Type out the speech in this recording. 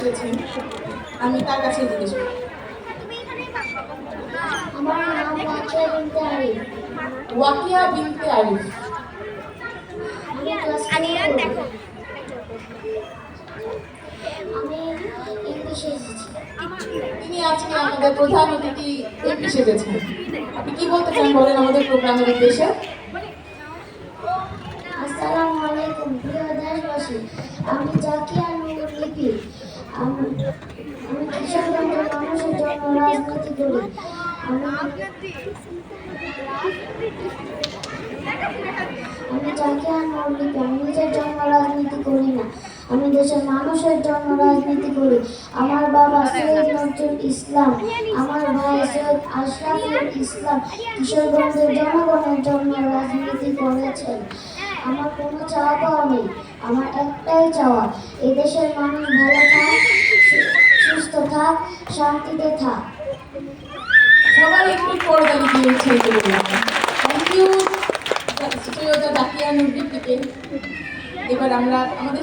সেজেছেন আমি তার কাছে জিজ্ঞেস করব আমার নাম ওয়াকিয়া বিনতে আরিফ। ওয়াকিয়া বিনতে আরিফ। আমি ইংলিশে এসেছি। তিনি আজকে আমাদের প্রধান অতিথি আপনি কি বলতে চান বলেন আমাদের প্রোগ্রামের উদ্দেশ্যে? আসসালামু আলাইকুম প্রিয় দেশবাসী। আমি জাকিয়া নুর লিপি। আমি করি আমি নিজের জন্য রাজনীতি করি না আমি দেশের মানুষের জন্য রাজনীতি করি আমার বাবা সৈয়দ নজরুল ইসলাম আমার ভাই সৈয়দ আশরাফুল ইসলাম কিশোরগঞ্জের জনগণের জন্য রাজনীতি করেছেন আমার কোনো চাওয়া পাওয়া নেই। আমার একটাই চাওয়া এই দেশের মানুষ ভালো থাক সুস্থ থাক শান্তিতে থাক। সবার একটু পর্দানি দিয়েছে থ্যাংক ইউ সৈয়দা জাকিয়া নুরবিকে এবার আমরা আমাদের